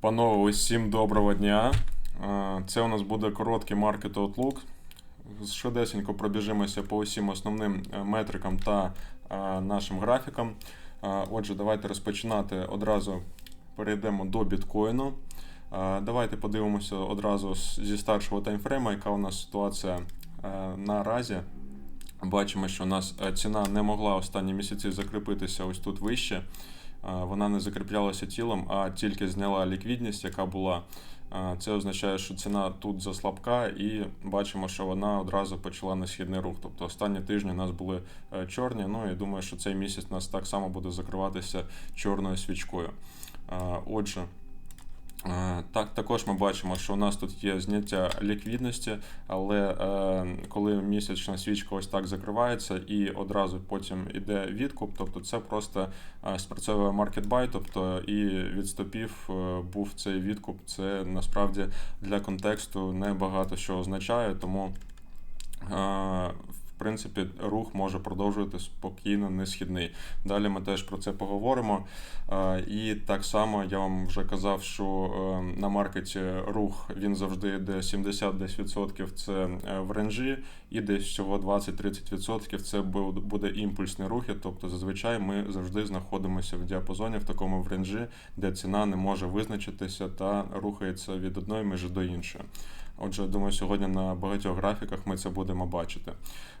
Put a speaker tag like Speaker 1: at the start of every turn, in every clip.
Speaker 1: Панове, усім доброго дня. Е, Це у нас буде короткий Market Outlook. Швидесенько пробіжимося по усім основним е, метрикам та е, нашим графікам. Отже, давайте розпочинати одразу перейдемо до біткоїну. Давайте подивимося одразу зі старшого таймфрейма, яка у нас ситуація наразі. Бачимо, що у нас ціна не могла останні місяці закріпитися ось тут вище. Вона не закріплялася тілом, а тільки зняла ліквідність, яка була. Це означає, що ціна тут заслабка, і бачимо, що вона одразу почала на східний рух. Тобто останні тижні у нас були е, чорні. Ну і думаю, що цей місяць у нас так само буде закриватися чорною свічкою. Отже. Е, Так, також ми бачимо, що у нас тут є зняття ліквідності, але е, коли місячна свічка ось так закривається і одразу потім іде відкуп, тобто це просто е, спрацьовує buy, тобто і від стопів був цей відкуп. Це насправді для контексту не багато що означає, тому принципі рух може продовжувати спокійно несхідний. Далі ми теж про це поговоримо. Е, І так само я вам вже казав, що е, на маркеті рух він завжди йде 70 десь відсотків це е, в ренжі, і десь всього 20-30% це буде імпульсні рухи. Тобто зазвичай ми завжди знаходимося в діапазоні в такому в ренжі, де ціна не може визначитися та рухається від одної межі до іншої. Отже, думаю, сьогодні на багатьох графіках ми це будемо бачити.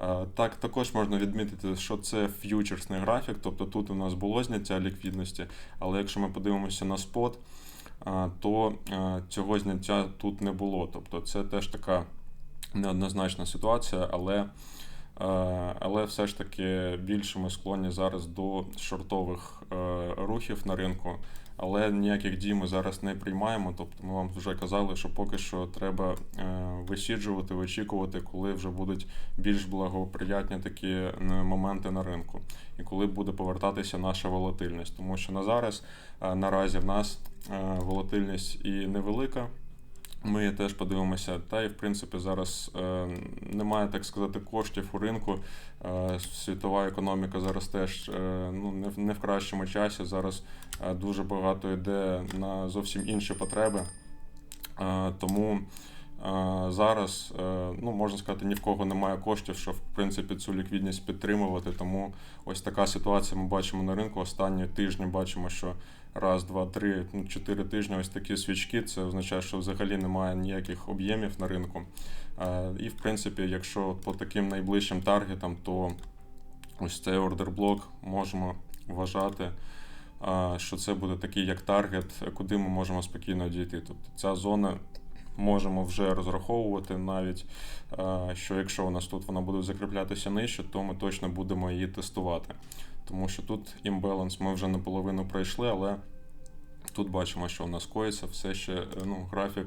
Speaker 1: Е, Так, також можна відмітити, що це ф'ючерсний графік, тобто тут у нас було зняття ліквідності, але якщо ми подивимося на спот, е, то е, цього зняття тут не було. Тобто це теж така неоднозначна ситуація, але, але все ж таки більше ми склонні зараз до шортових рухів на ринку. Але ніяких дій ми зараз не приймаємо. Тобто ми вам вже казали, що поки що треба е, висіджувати, вичікувати, коли вже будуть більш благоприятні такі е, моменти на ринку, і коли буде повертатися наша волатильність. Тому що на зараз е, наразі в нас волатильність і невелика. Ми теж подивимося, та і в принципі зараз е, немає, так сказати, коштів у ринку. Е, світова економіка зараз теж е, ну, не, в, не в кращому часі. Зараз е, дуже багато йде на зовсім інші потреби. Е, тому зараз, е, ну, можна сказати, ні в кого немає коштів, щоб в принципі цю ліквідність підтримувати. Тому ось така ситуація ми бачимо на ринку. Останні тижні бачимо, що раз, два, три, ну, чотири тижні ось такі свічки. Це означає, що взагалі немає ніяких об'ємів на ринку. Е, І в принципі, якщо по таким найближчим таргетам, то ось цей ордерблок можемо вважати, е, що це буде такий як таргет, куди ми можемо спокійно дійти. Тобто ця зона. Можемо вже розраховувати навіть, е, що якщо у нас тут вона буде закріплятися нижче, то ми точно будемо її тестувати. Тому що тут імбаланс ми вже наполовину пройшли, але тут бачимо, що у нас коїться все ще е, ну, графік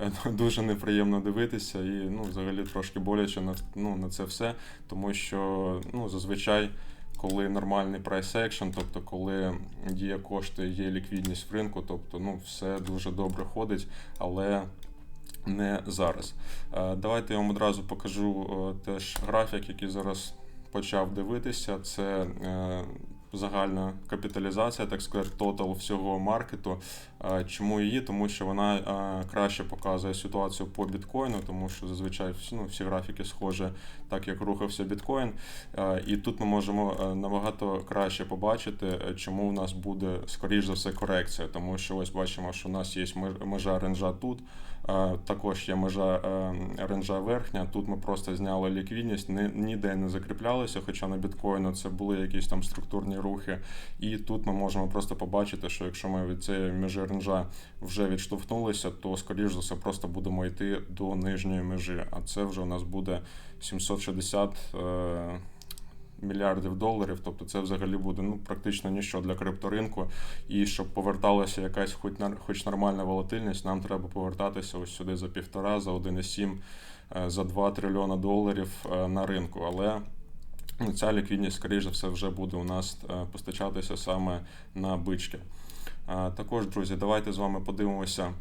Speaker 1: е, дуже неприємно дивитися, і ну, взагалі трошки боляче на, ну, на це все, тому що ну, зазвичай. Коли нормальний прайс екшн, тобто коли діє кошти, є ліквідність в ринку, тобто ну, все дуже добре ходить, але не зараз. Е, Давайте я вам одразу покажу е, теж графік, який зараз почав дивитися. Це е, загальна капіталізація, так сказати, тотал всього маркету. Чому її? Тому що вона краще показує ситуацію по біткоїну, тому що зазвичай ну, всі графіки схожі, так як рухався біткоін. І тут ми можемо е, набагато краще побачити, е, чому в нас буде скоріш за все корекція, тому що ось бачимо, що у нас є межа ренжа тут. Також є межа е, ренжа верхня. Тут ми просто зняли ліквідність, ніде не закріплялися, хоча на біткоїну це були якісь там структурні рухи. І тут ми можемо просто побачити, що якщо ми від цієї межі ренжа вже відштовхнулися, то скоріш за все просто будемо йти до нижньої межі. А це вже у нас буде 760 е, мільярдів доларів. Тобто це взагалі буде ну практично ніщо для крипторинку. І щоб поверталася якась хоч хоч нормальна волатильність, нам треба повертатися ось сюди за півтора, за 1,7, е, за 2 трильйона доларів е, на ринку. Але ця ліквідність, скоріш за все, вже буде у нас е, постачатися саме на бички. Е, Також, друзі, давайте з вами подивимося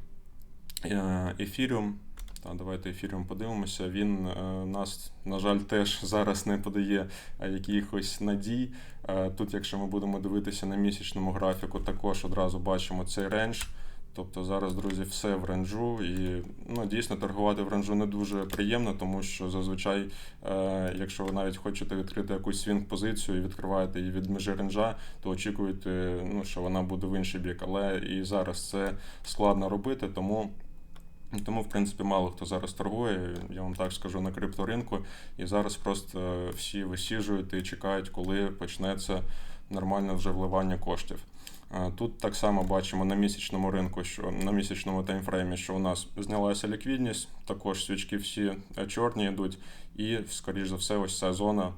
Speaker 1: ефіріум. Та, давайте ефіріум подивимося. Він е, нас, на жаль, теж зараз не подає е, якихось надій. Е, Тут, якщо ми будемо дивитися на місячному графіку, також одразу бачимо цей рендж. Тобто зараз, друзі, все в ренжу, і ну, дійсно торгувати в ренжу не дуже приємно, тому що зазвичай, е, якщо ви навіть хочете відкрити якусь свінг позицію і відкриваєте її від межі ренжа, то очікуєте, ну, що вона буде в інший бік. Але і зараз це складно робити, тому. Тому, в принципі, мало хто зараз торгує, я вам так скажу, на крипторинку. І зараз просто всі висіжують і чекають, коли почнеться нормальне вже вливання коштів. Тут так само бачимо на місячному ринку, що на місячному таймфреймі, що у нас знялася ліквідність, також свічки всі е, чорні йдуть, і, скоріш за все, ось ця зона,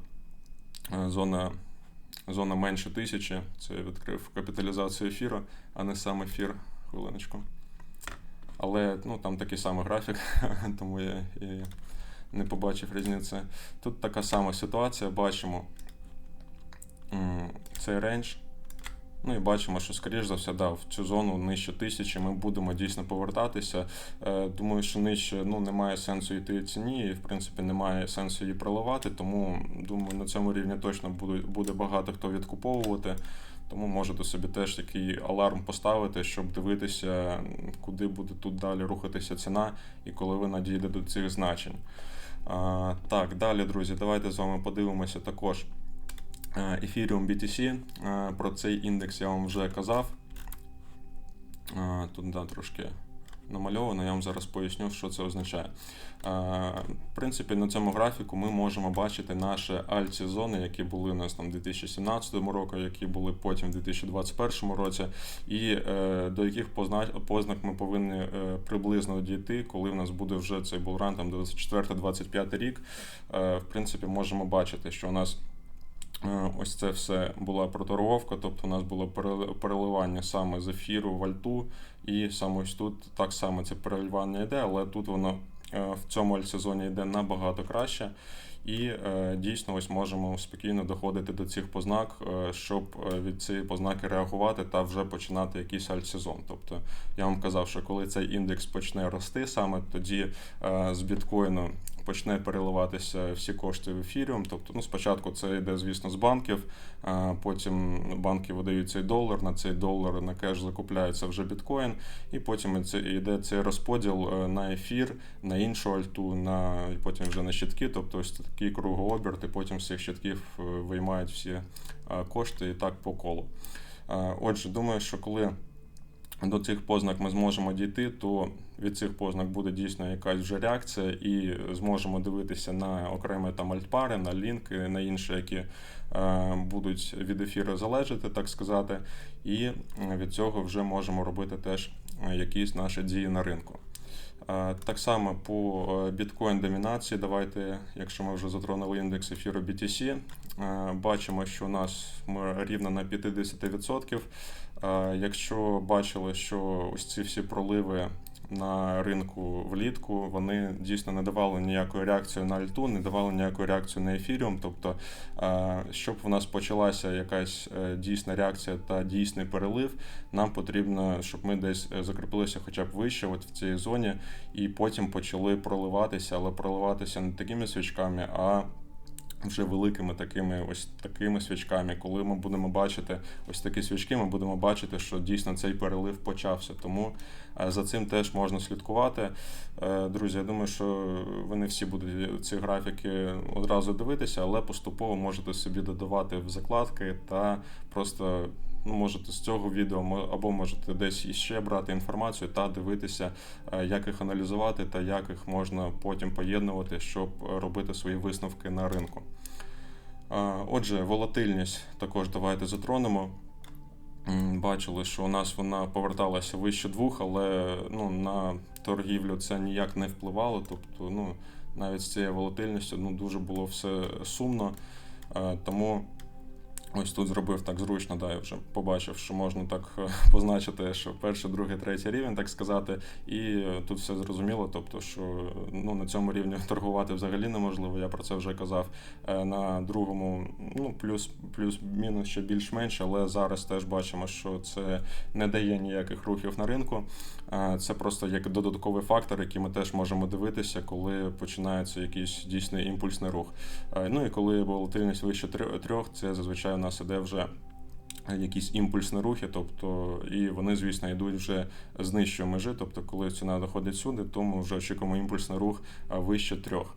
Speaker 1: е, зона, зона менше тисячі. Це я відкрив капіталізацію ефіру, а не сам ефір. Хвилиночку. Але ну, там такий самий графік, тому я і не побачив різниці. Тут така сама ситуація, бачимо цей рейндж. Ну і бачимо, що, скоріш за все, да, в цю зону нижче тисячі ми будемо дійсно повертатися. Е, Думаю, що нижче ну, немає сенсу йти ціні, і в принципі немає сенсу її проливати. Тому думаю, на цьому рівні точно буде, буде багато хто відкуповувати. Тому можете собі теж такий аларм поставити, щоб дивитися, куди буде тут далі рухатися ціна і коли вона дійде до цих значень. А, так, далі, друзі, давайте з вами подивимося також. Е, Ethereum BTC. Е, Про цей індекс я вам вже казав. Е, Тут да, трошки намальовано, я вам зараз поясню, що це означає. Е, В принципі, на цьому графіку ми можемо бачити наші альці зони, які були у нас там у 2017 році, які були потім у 2021 році, і е, до яких познак ми повинні е, приблизно дійти, коли в нас буде вже цей булран, там 24-25 рік. Е, В принципі, можемо бачити, що у нас. Е, Ось це все була проторговка, тобто у нас було пере- переливання саме з ефіру в альту, і саме ось тут так само це переливання йде, але тут воно е, в цьому альтсезоні йде набагато краще. І е, дійсно ось можемо спокійно доходити до цих познак, щоб від цієї познаки реагувати та вже починати якийсь альтсезон. Тобто я вам казав, що коли цей індекс почне рости, саме тоді з біткоїну почне переливатися всі кошти в ефіріум. Тобто, ну, спочатку це йде, звісно, з банків, потім банки видають цей долар, на цей долар на кеш закупляється вже біткоін, і потім це йде цей розподіл е, на ефір, на іншу альту, на і потім вже на щитки. Тобто ось такий кругооберт, і потім з цих щитків е, виймають всі кошти і так по колу. Е, Отже, думаю, що коли до цих познак ми зможемо дійти, то від цих познак буде дійсно якась вже реакція, і зможемо дивитися на окремі там альтпари, на лінки, на інші, які е, будуть від ефіру залежати, так сказати. І від цього вже можемо робити теж е, якісь наші дії на ринку. Е, Так само по біткоін домінації. Давайте, якщо ми вже затронули індекс ефіру BTC, бачимо, що у нас ми рівно на 50%. Е, Якщо бачили, що ось ці всі проливи на ринку влітку, вони дійсно не давали ніякої реакції на альту, не давали ніякої реакції на ефіріум. Тобто, е, щоб в нас почалася якась е, дійсна реакція та дійсний перелив, нам потрібно, щоб ми десь е, закріпилися хоча б вище, от в цій зоні, і потім почали проливатися, але проливатися не такими свічками, а вже великими такими ось такими свічками. Коли ми будемо бачити ось такі свічки, ми будемо бачити, що дійсно цей перелив почався. Тому е, за цим теж можна слідкувати. Е, Друзі, я думаю, що ви не всі будуть ці графіки одразу дивитися, але поступово можете собі додавати в закладки та просто. Ну, можете з цього відео або можете десь іще брати інформацію та дивитися, е, як їх аналізувати та як їх можна потім поєднувати, щоб робити свої висновки на ринку. Е, Отже, волатильність також давайте затронемо. Бачили, що у нас вона поверталася вище двох, але ну, на торгівлю це ніяк не впливало. Тобто, ну, навіть з цією волатильністю ну, дуже було все сумно. Е, Тому ось тут зробив так зручно, да, я вже побачив, що можна так е, позначити, що перший, другий, третій рівень, так сказати, і е, тут все зрозуміло. Тобто, що ну, на цьому рівні торгувати взагалі неможливо, я про це вже казав. Е, На другому, ну, плюс, плюс-мінус ще більш-менш, але зараз теж бачимо, що це не дає ніяких рухів на ринку. Це просто як додатковий фактор, який ми теж можемо дивитися, коли починається якийсь дійсний імпульсний рух. Ну і коли волатильність вище трьох, це зазвичай нас іде вже якісь імпульсні рухи, тобто, і вони, звісно, йдуть вже з нижчої межі. Тобто, коли ціна доходить сюди, то ми вже очікуємо імпульсний рух вище трьох.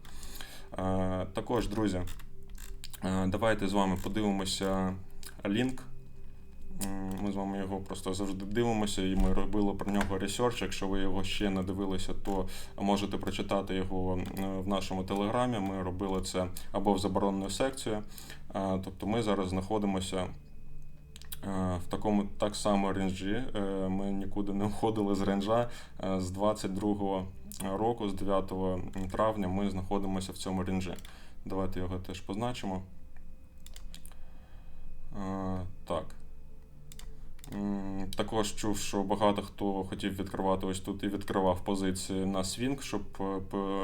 Speaker 1: Також, друзі, давайте з вами подивимося лінк. Ми з вами його просто завжди дивимося, і ми робили про нього ресерч. Якщо ви його ще не дивилися, то можете прочитати його в нашому телеграмі. Ми робили це або в заборонену секцію. Тобто ми зараз знаходимося е, в такому так само ренджі. Е, Ми нікуди не входили з ренджа. Е, З 22 року, з 9 травня, ми знаходимося в цьому ренджі. Давайте його теж позначимо. Так. Також чув, що багато хто хотів відкривати ось тут і відкривав позиції на свінг, щоб е,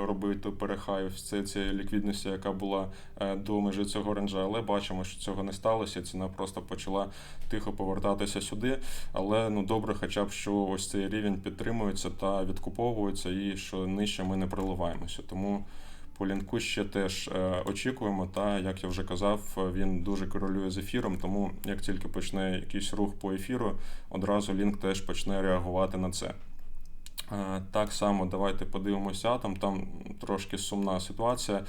Speaker 1: робити перехай цієї ліквідності, яка була е, до межі цього ренджа. Але бачимо, що цього не сталося. Ціна просто почала тихо повертатися сюди. Але ну добре, хоча б що ось цей рівень підтримується та відкуповується, і що нижче ми не проливаємося. Тому по лінку ще теж е, очікуємо. Та як я вже казав, він дуже корелює з ефіром. Тому як тільки почне якийсь рух по ефіру, одразу лінк теж почне реагувати на це. Е, Так само давайте подивимося атом. Там трошки сумна ситуація.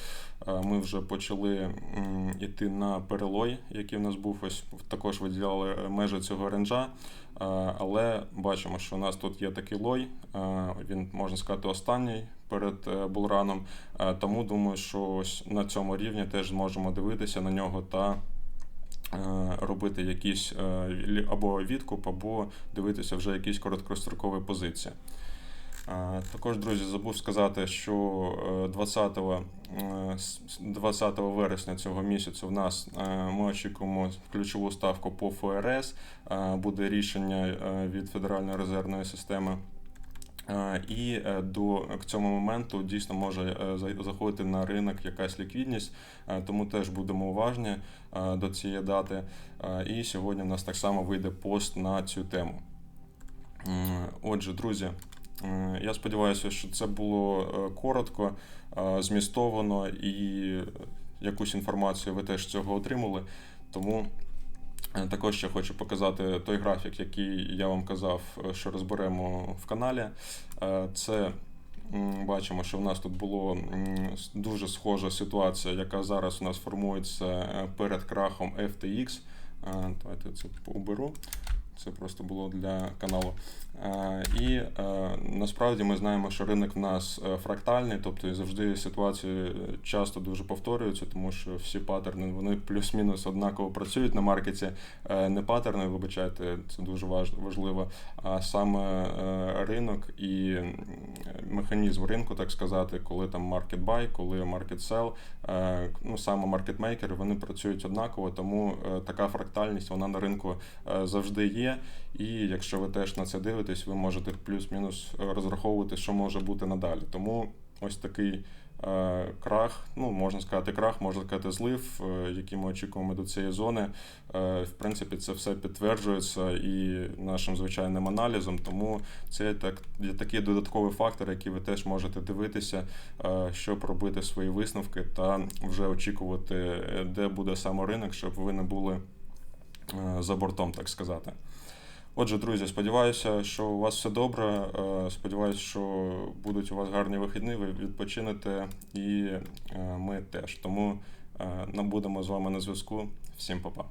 Speaker 1: Е, Ми вже почали м, іти на перелой, який в нас був. Ось також виділяли межі цього ренджа. Е, Але бачимо, що у нас тут є такий лой. Він можна сказати останній перед е, булраном. Е, Тому думаю, що ось на цьому рівні теж зможемо дивитися на нього та е, робити якийсь е, або відкуп, або дивитися вже якісь короткострокові позиції. Також, друзі, забув сказати, що е, 20, е, 20 вересня цього місяця в нас ми очікуємо ключову ставку по ФРС. Буде рішення від Федеральної резервної системи. Е, І е, до к цьому моменту дійсно може е, заходити на ринок якась ліквідність, е, тому теж будемо уважні е, до цієї дати. Е, І сьогодні в нас так само вийде пост на цю тему. Отже, друзі, я сподіваюся, що це було е, коротко, е, змістовано і якусь інформацію ви теж з цього отримали. Тому е, також ще хочу показати той графік, який я вам казав, е, що розберемо в каналі. Е, Це бачимо, що в нас тут була дуже схожа ситуація, яка зараз у нас формується е, перед крахом FTX. Е, Давайте це уберу. Це просто було для каналу. І е, насправді ми знаємо, що ринок в нас е, фрактальний, тобто завжди ситуації е, часто дуже повторюються, тому що всі паттерни вони плюс-мінус однаково працюють на маркеті. Не паттерни, вибачайте, це дуже важливо, а саме ринок і механізм ринку, так сказати, коли там market buy, коли market sell, ну саме маркетмейкери, вони працюють однаково, тому така фрактальність вона на ринку завжди є. І якщо ви теж на це дивитесь, ви можете плюс-мінус е, розраховувати, що може бути надалі. Тому ось такий е, крах, ну можна сказати, крах, можна сказати, злив, е, який ми очікуємо до цієї зони. Е, в принципі, це все підтверджується і нашим звичайним аналізом. Тому це так є такий додатковий фактор, який ви теж можете дивитися, е, щоб робити свої висновки та вже очікувати, е, де буде саме ринок, щоб ви не були за бортом, так сказати. Отже, друзі, сподіваюся, що у вас все добре. е, Сподіваюся, що будуть у вас гарні вихідні, ви відпочинете і е, ми теж. Тому е, будемо з вами на зв'язку. Всім па-па.